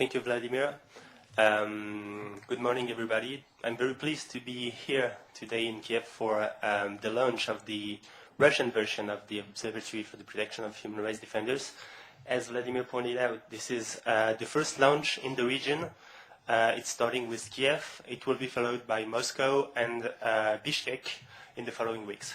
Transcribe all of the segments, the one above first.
Thank you, Vladimir. Um, good morning, everybody. I'm very pleased to be here today in Kiev for um, the launch of the Russian version of the Observatory for the Protection of Human Rights Defenders. As Vladimir pointed out, this is uh, the first launch in the region. Uh, it's starting with Kiev. It will be followed by Moscow and uh, Bishkek in the following weeks.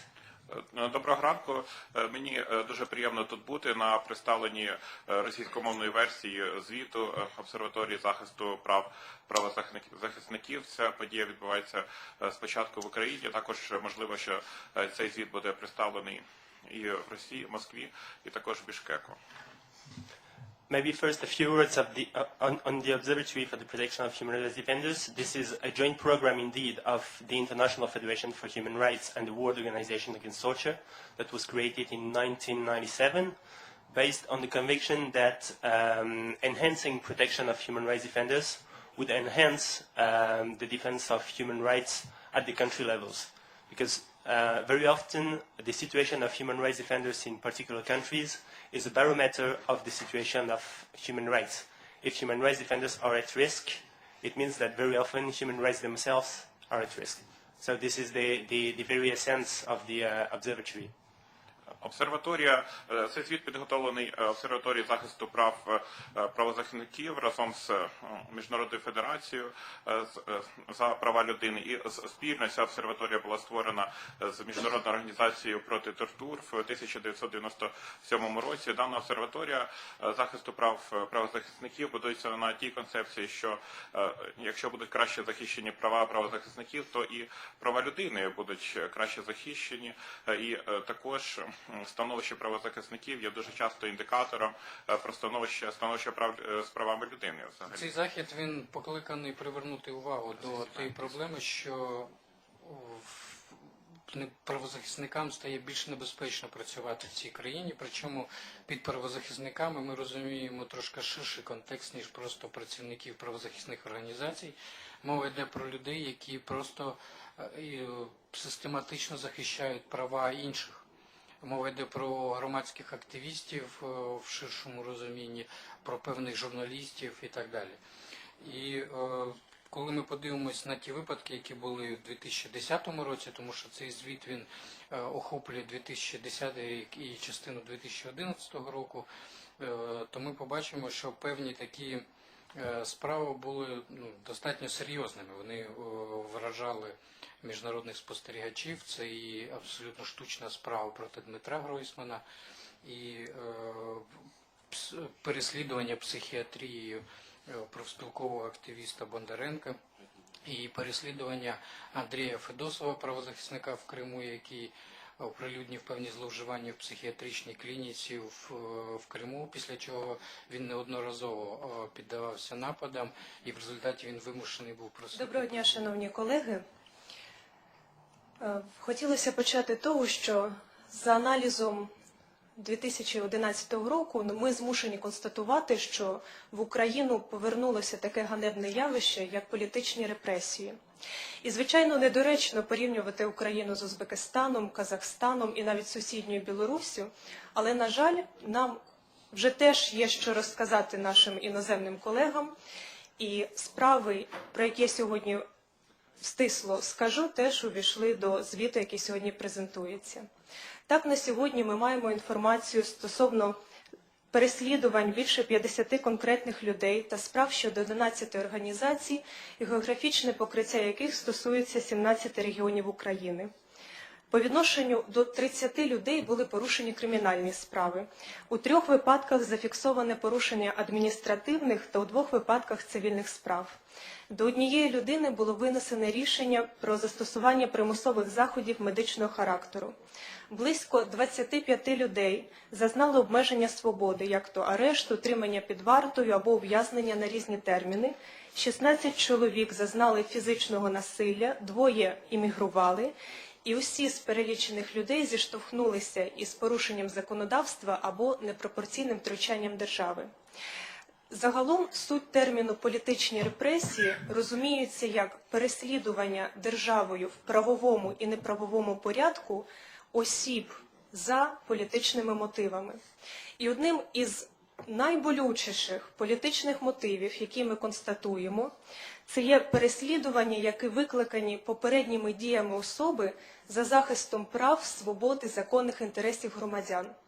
Е, Доброго ранку. Е, Мені е, дуже приємно тут бути на представленні російськомовної версії звіту обсерваторії захисту прав правозахисників. Ця подія відбувається спочатку в Україні. Також можливо, що цей звіт буде представлений і в Росії, Москві, і також в Бішкеку. Maybe first a few words of the, uh, on, on the Observatory for the Protection of Human Rights Defenders. This is a joint program indeed of the International Federation for Human Rights and the World Organization Against Torture that was created in 1997 based on the conviction that um, enhancing protection of human rights defenders would enhance um, the defense of human rights at the country levels. Because uh, very often the situation of human rights defenders in particular countries is a barometer of the situation of human rights. If human rights defenders are at risk, it means that very often human rights themselves are at risk. So this is the, the, the very essence of the uh, observatory. Обсерваторія, е, цей звіт підготовлений е, обсерваторією захисту прав е, правозахисників разом з Міжнародною федерацією за права людини. І спільно ця обсерваторія була створена з Міжнародною організацією проти тортур в 1997 році. Дана обсерваторія захисту прав правозахисників будується на тій концепції, що якщо будуть краще захищені права правозахисників, то і права людини будуть краще захищені. І також становище правозахисників є дуже часто індикатором е, про становище становище прав е, з правами людини. Взагалі. Цей захід він покликаний привернути увагу до тієї проблеми, що правозахисникам стає більш небезпечно працювати в цій країні. Причому під правозахисниками ми розуміємо трошки ширший контекст, ніж просто працівників правозахисних організацій. Мова йде про людей, які просто е, систематично захищають права інших. Мова йде про громадських активістів е, в ширшому розумінні, про певних журналістів і так далі. І е, коли ми подивимось на ті випадки, які були в 2010 році, тому що цей звіт він е, охоплює 2010 рік і частину 2011 року, то ми побачимо, що певні такі справи були ну, достатньо серйозними. Вони е, вражали міжнародних спостерігачів. Це і абсолютно штучна справа проти Дмитра Гройсмана, і е, переслідування психіатрією е, профспілкового активіста Бондаренка. І переслідування Андрія Федосова, правозахисника в Криму, який оприлюднив певні зловживання в психіатричній клініці в, е, в Криму, після чого він неодноразово е, піддавався нападам, і в результаті він вимушений був просити. Доброго дня, шановні колеги. Е, Хотілося почати того, що за аналізом 2011 року ну, ми змушені констатувати, що в Україну повернулося таке ганебне явище, як політичні репресії. І, звичайно, недоречно порівнювати Україну з Узбекистаном, Казахстаном і навіть сусідньою Білоруссю, але, на жаль, нам вже теж є що розказати нашим іноземним колегам. І справи, про які я сьогодні стисло скажу, теж увійшли до звіту, який сьогодні презентується. Так, на сьогодні ми маємо інформацію стосовно переслідувань більше 50 конкретних людей та справ щодо 11 організацій, географічне покриття яких стосується 17 регіонів України. По відношенню до 30 людей були порушені кримінальні справи. У трьох випадках зафіксоване порушення адміністративних та у двох випадках цивільних справ. До однієї людини було винесене рішення про застосування примусових заходів медичного характеру. Близько 25 людей зазнали обмеження свободи, як то арешт, утримання під вартою або ув'язнення на різні терміни. 16 чоловік зазнали фізичного насилля, двоє іммігрували, і усі з перелічених людей зіштовхнулися із порушенням законодавства або непропорційним втручанням держави. Загалом суть терміну політичні репресії розуміються як переслідування державою в правовому і неправовому порядку осіб за політичними мотивами. І одним із найболючіших політичних мотивів, які ми констатуємо, це є переслідування, які викликані попередніми діями особи за захистом прав, свобод і законних інтересів громадян.